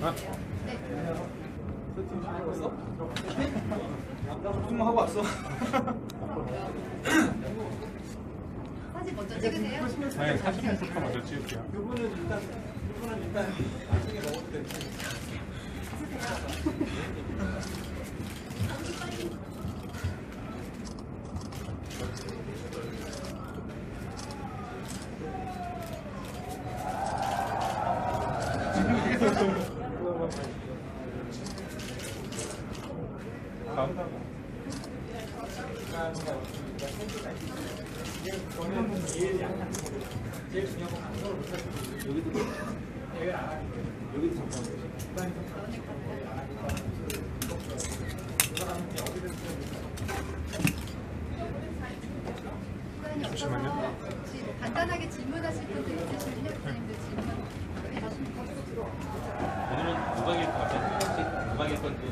아. 세팅 잘 해봤어? 좀 하고 왔어. 사진 먼저 찍으세요. 네, 사진부터 먼저 찍을게요. 이거는 일단 이거는 일단 나중에 먹어도 돼. 다음. 제일 중요한 건 감정을 못 찾고 여기도 얘를 여기도 잠깐 혹시 간단하게 질문하실 분들 질문 해주시면 오늘은 누가 이길 것 같아요? 누가 이길 건지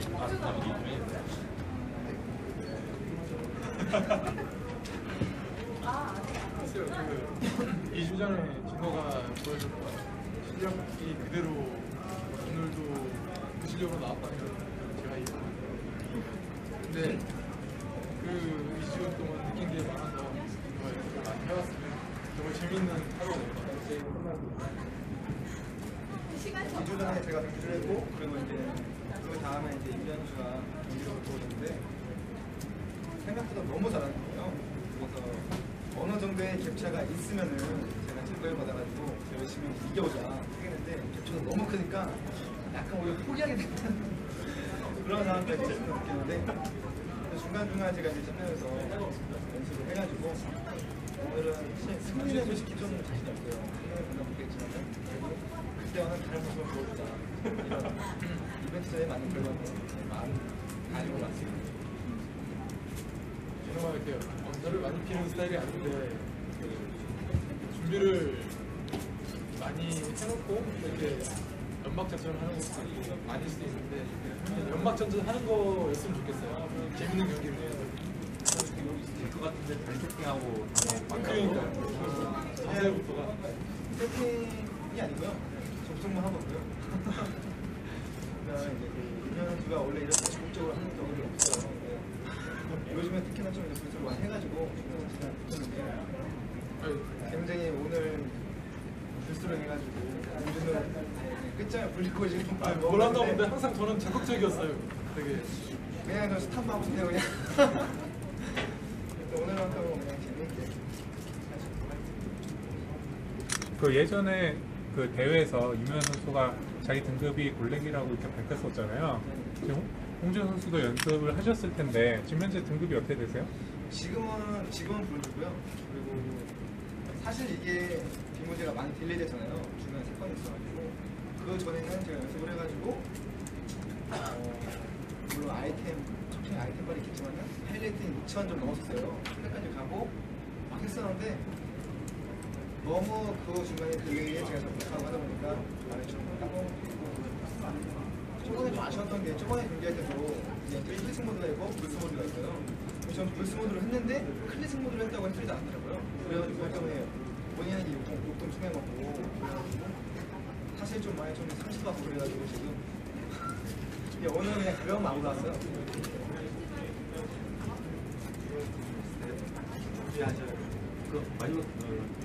좀 답이 좀 해주세요. 글쎄요, 그 2주 전에 진호가 보여준 실력이 그대로 오늘도 그 실력으로 나왔다는 걸 제가 이해합니다. 근데 그 2주 동안 느낀 게 많아서 정말 이렇게 많이 해왔으면 정말 재밌는 하루가 될것 같아요. 2주 전에 제가 경기를 했고 그리고 이제 그 다음에 이제 이현수가 경기를 보였는데 생각보다 너무 잘하는 거예요. 그래서 어느 정도의 격차가 있으면은 제가 질거를 받아가지고 열심히 이겨보자 하겠는데 격차가 너무 크니까 약간 오히려 포기하게 되는 그런 상황까지 느꼈는데 중간중간 제가 이제 참여해서 연습을 해가지고 오늘은 승리를 솔직히 좀 자신이 없어요. 승리는 못겠지만 그때와는 다른 모습을 보여주자 이런 이벤트에 맞는 결과를 마음 가지고 왔습니다. 정말 언 더를 많이 피는 스타일이 아닌데 그 준비를 많이 해놓고 이렇게 연막전을 하는 것도 아닐 수도 있는데 연막전전 하는 거였으면 좋겠어요. 재밌는 경기를 해야 될것 같은데 막 그러니까 자세부터가 세팅이 아니고요. 접속만 하고요. 그다음에 이제 그 윤현수가 원래 이렇게 적극적으로 하는 경우가 없어요. 근데 요즘에 특히나 좀 이제 불수를 많이 해가지고 붙였는데 굉장히 오늘 불수를 해가지고 요즘은 끝장을 불리고 지금 아, 뭘 한다 보는데 항상 저는 적극적이었어요. 되게 그냥 저 스탑 하고 싶네요 그냥. 오늘만큼은 그냥 재밌게 그 예전에 그 대회에서 이면 선수가 자기 등급이 골랭이라고 이렇게 밝혔었잖아요. 지금 홍준 선수도 연습을 하셨을 텐데 지금 현재 등급이 어떻게 되세요? 지금은 지금은 불르고요. 그리고 사실 이게 비문제가 많이 딜레이 됐잖아요. 중간에 사건이 있어가지고 그 전에는 제가 연습을 해가지고 어, 물론 아이템 첫째 아이템빨이 있겠지만은 하이라이트는 2천 좀 넘었었어요. 그때까지 가고 막 했었는데 너무 그 중간에 딜레이에 제가 좀 못하고 하다 보니까 많이 좀 까먹 고 저번에 좀 아쉬웠던 게 저번에 경기할 때도 이제 클래식 모드가 있고 블스 모드가 있어요. 저는 블스 모드를 했는데 클래식 모드를 했다고 해소리도 않더라고요. 그래가지고 그것 때문에 본인한테 욕좀 욕좀 충해먹고 그래가지고 사실 좀 많이 좀 상처받고 그래가지고 지금 이게 오늘 그냥 가벼운 마음으로 왔어요. 야, 저, 그 마지막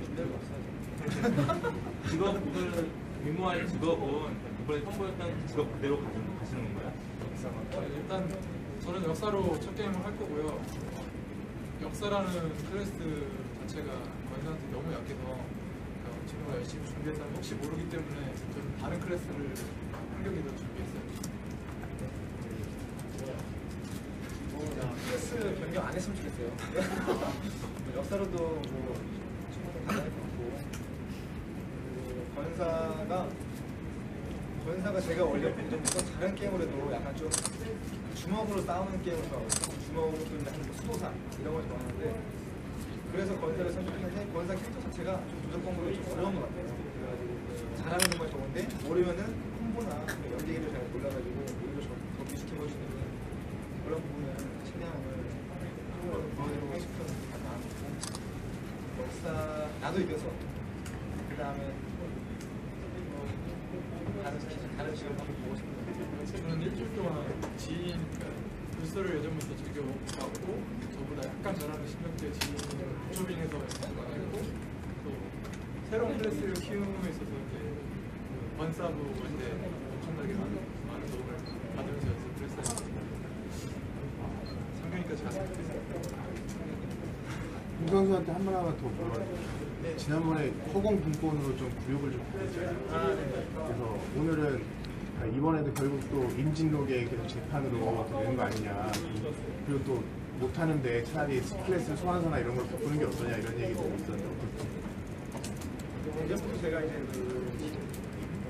준비하고 왔어요. 직업 오늘 미모할 직업은 이번에 선보였던 직업 그대로 가시는 건가요? 어, 일단 저는 역사로 첫 게임을 할 거고요. 역사라는 클래스 자체가 권사한테 너무 약해서 어, 친구가 열심히 준비해서 혹시 모르기 때문에 좀 다른 클래스를 더 준비했어요. 뭐, 스트레스 변경 안 했으면 좋겠어요. 역사로도 뭐 충분히 가능할 것 같고 그리고 권사가 권사가 제가 원래 본전부터 다른 게임을 해도 약간 좀 주먹으로 싸우는 좋아하고 주먹으로 또 하는 뭐 수도사 이런 걸 좋아하는데 그래서 권사를 선택했는데 권사 캐릭터 자체가 좀 조작 공부가 좀 어려운 것 같아요. 잘하는 정말 좋은데 모르면은 콤보나 연계기를 잘 몰라가지고 오히려 저- 더수 있는 그런 부분은 최대한 오늘 한국어로 보여드리고 싶은 마음이고 역사 나도 이겨서 그 다음에 다른 다른 시간 한번 보고 싶은데 저는 일주일 동안 지인 그러니까 불서를 예전부터 즐겨왔고 저보다 약간 잘하는 10명대 지인을 조빙해서 연습하고 또 새로운 클래스를 키움에 있어서 이제 그 번사부한테 엄청나게 많은, 많은 도움을 받으면서 연습을 했어요. 상경이까지 갔을 때김 선수한테 한말 하나 더 물어봐주세요. 지난번에 허공 분권으로 좀 굴욕을 좀 받았잖아요. 아, 네. 그래서 오늘은 아, 이번에도 결국 또 임진록에 계속 재판으로 되는 거 아니냐. 그리고 또 못하는데 차라리 클래스 소환사나 이런 걸 바꾸는 게 어떠냐 이런 얘기도 있었는데 예전부터 제가 이제 그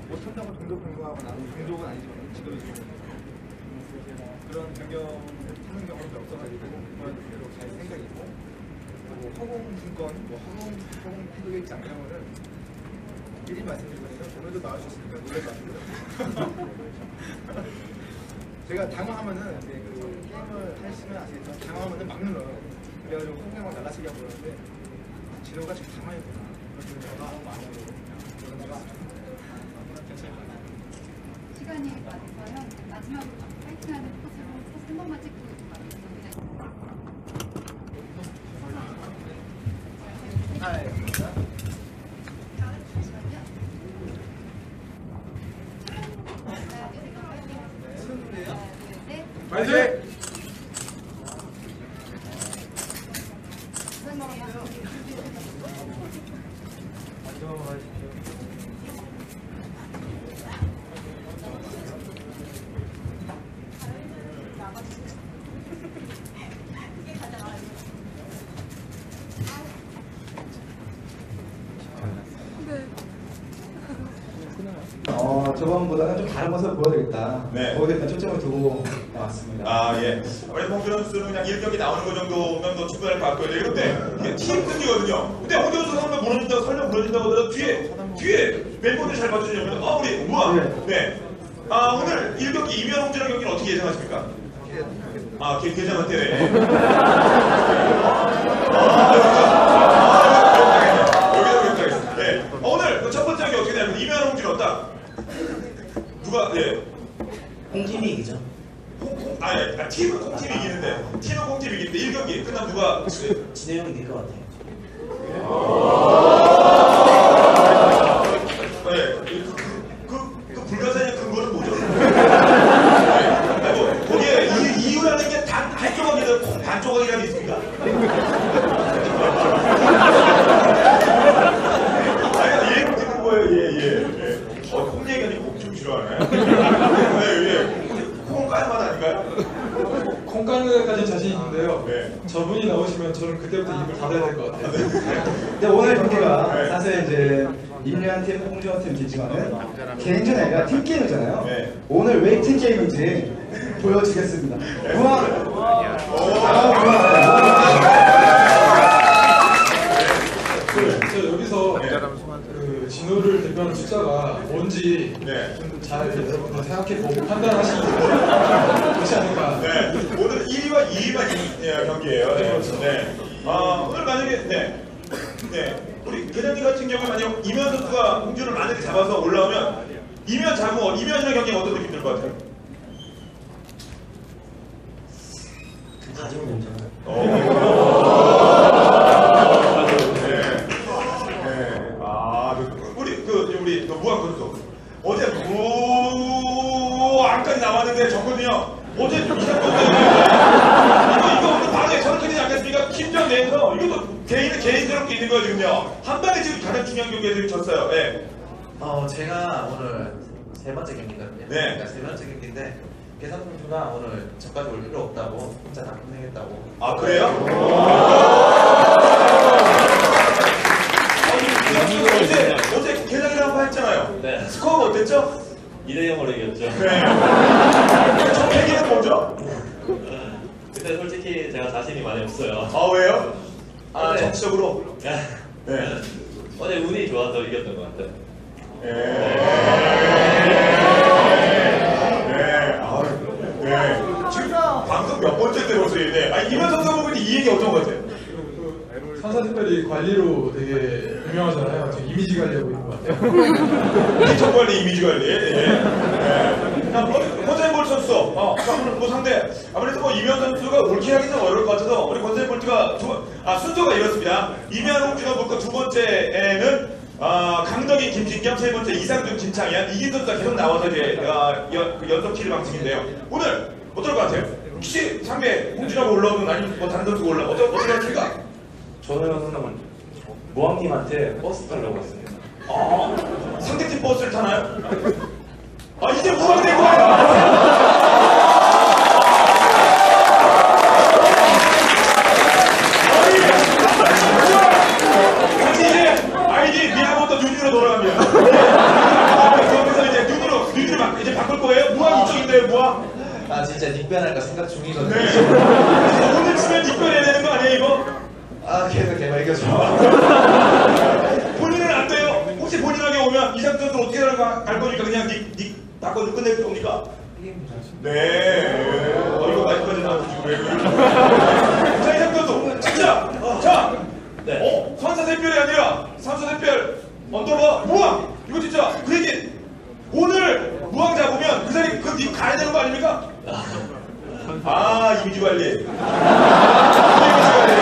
못한다고 등록 변경하고 나는 등록은 아니지만 주고 그런 변경 하는 경우도 없어가지고 그런 대로 잘 생각이고 그리고 허공 분권, 뭐 허공 허공 피드백 장면은 미리 말씀드리면서 오늘도 것 같고요. 제가 당황하면은 이제 그 게임을 하시면 아시겠지만 당황하면은 막 눌러요. 그래가지고 홍경을 날라치게 하고 그러는데 진호가 지금 당황했구나. 그래서 제가 마음으로 그러다가 괜찮을 것 같아요. 시간이 많아서요. 마지막으로 파이팅하는 포즈로 사진 한 번만 찍고 가겠습니다. 아, 예. 감사합니다. 잠시만요. 하나, 둘, 셋, 파이팅. 수고해요. 하나, 둘, 셋. 파이팅! 어, 저 번보다는 좀 다른 모습을 보여드리겠다. 네. 거기에 일단 초점을 두고 나왔습니다. 아, 예. 우리 홍준 선수는 그냥 1경기 나오는 거 정도면 더 충분할 것 같고요. 그런데 이게 팀 승리거든요. 근데 홍준 선수 설명 무너진다고, 설명 무너진다고 하더라도 뒤에, 뒤에 멤버들 잘 봐주냐면, 아, 우리, 우와. 네. 아, 오늘 1경기 이면 홍준의 경기는 어떻게 예상하십니까? 아, 개, 계장한테. 네. 여 기다 여기다 네. 어, 오늘 그첫 번째 경기 어떻게 되냐면 이면 홍준 어따? 누가, 예. 홍팀이 이기죠. 콩, 콩, 아니, 아니, 팀은 콩팀이 이기는데, 팀은 콩팀이 이기는데, 1경기 끝나면 누가, 네. 진해 형이 이길 것 같아요. 네, 그, 그, 그 불가사의 근거는 뭐죠? 아니, 뭐, 거기에 이, 이유라는 게 단 한 조각이든 콩 반 조각이라도 있습니까? 아니, 예, 듣는 거예요, 예, 예. 예. 어, 콩 얘기 아니고 콩좀 싫어하네. 네, 예. 콩은 까는 맛 아닌가요? 콩 까는 데까지 자신 있는데요. 네. 저분이 나오시면 저는 될것 같아요. 근데 오늘 경기가 네. 사실 이제 임리한 팀, 홍준호 팀 있지만은 개인전 아니라 팀 게임이잖아요. 네. 오늘 왜 팀 게임인지 보여주겠습니다. 우와! 오, 저 여기서 그 진호를 대표하는 숫자가 뭔지 네. 좀잘 여러분들 생각해보고 판단하시기 그렇지 않을까. 네, 오늘 1위와 2위만 예, 경기예요. 네. 네. 아, 오늘 만약에 네. 네. 우리 계장님 같은 경우에 만약 이면 선수가 홍준을 만약에 잡아서 올라오면 이면 잡으면 이면이랑 경기가 어떤 느낌 들 것 같아요? 가지고 문제는 네. 네. 아, 그, 우리 그 우리 그 무학 선수 어제 무안까지 나왔는데 졌거든요. 어제 이상 건데 이거 이거 오늘 바로 저렇게 되지 않겠습니까? 팀전 내에서 이것도 개인은 개인스럽게 있는 거예요 지금요. 한 방에 지금 가장 중요한 경기에서 졌어요. 네. 어 제가 오늘 세 경기거든요. 네. 그러니까 세 번째 경기인데 계산 선수가 오늘 저까지 올 필요 없다고 혼자 다 끝내겠다고. 아 그래요? 어제 어제 개장이라고 한번 했잖아요. 네. 스코어가 어땠죠? 2대 0으로 이겼죠. 네. 저 계기는 뭐죠? 근데 솔직히 제가 자신이 많이 없어요. 아 왜요? 아 네. 정치적으로. 네. 어제 운이 좋아서 이겼던 것 같아요. 네. 네. 때 벌써 이래. 아 이면 선수 보면 이 얘기 어떤 것 같아요? 산사특별히 관리로 되게 유명하잖아요. 저 이미지 관리하고 있는 것 같아요. 이미지 관리, 이미지 관리. 예. 예. 자, 권사인 볼트 선수. 어, 자, 오늘 뭐 상대. 아무래도 뭐 이면 선수가 올킬하기 좀 어려울 것 같아서 우리 권사인 볼트가 두 번, 아, 순서가 이렇습니다. 이면 홍준호 붙고 두 번째에는 어, 강덕인 김진경, 세 번째 이상준, 김창현, 이긴 선수가 계속 나와서 이제 어, 연, 그 연속 킬 방식인데요. 오늘 어떨 것 같아요? 혹시 상대 홍준호가 올라오든 아니면 뭐 다른 선수가 올라 어떨 어떨 것 같습니까? 저는 모함님한테 버스 타려고 했습니다. 아, 상대팀 버스를 타나요? 아, 이제 미아부터 눈으로 돌아갑니다. 그래서 이제 눈으로, 눈으로 막 이제 바꿀 거예요? 무항 이쪽인데요, 무항? 아 진짜 닉변할까 생각 중이거든요. 네. 오늘 치면 이겨내야 되는 거 아니에요, 이거? 아 계속 개발 이겨줘. 본인은 안 돼요. 혹시 본인에게 오면 이상 선수 어떻게 갈, 거- 거니까 그냥 닉, 닉 바꿔서 끝낼 겁니까? 네. 어, 이거 마이크까지 나와주시고 왜 그러죠? 자, 이상 선수. 진짜. 자. 네. 어, 선사 샛별이 아니라 삼사 샛별 언더바 무왕. 이거 진짜 그 얘기. 오늘 무왕 잡으면 그 자리 그닉 가야 되는 거 아닙니까? 아, 이미지 관리. 이미지 관리.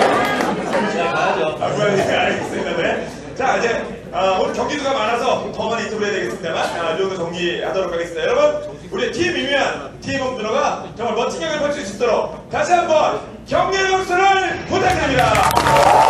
네, 가야죠. 아, 뭐야, 네, 알겠습니다. 네. 자, 이제 아, 오늘 경기수가 많아서 더 많이 인터뷰 해야 되겠습니다만 아, 이 정도 정리하도록 하겠습니다. 여러분, 우리 팀 미미한 팀 홍준호가 정말 멋진 경기를 펼칠 수 있도록 다시 한번 격려의 박수를 부탁드립니다.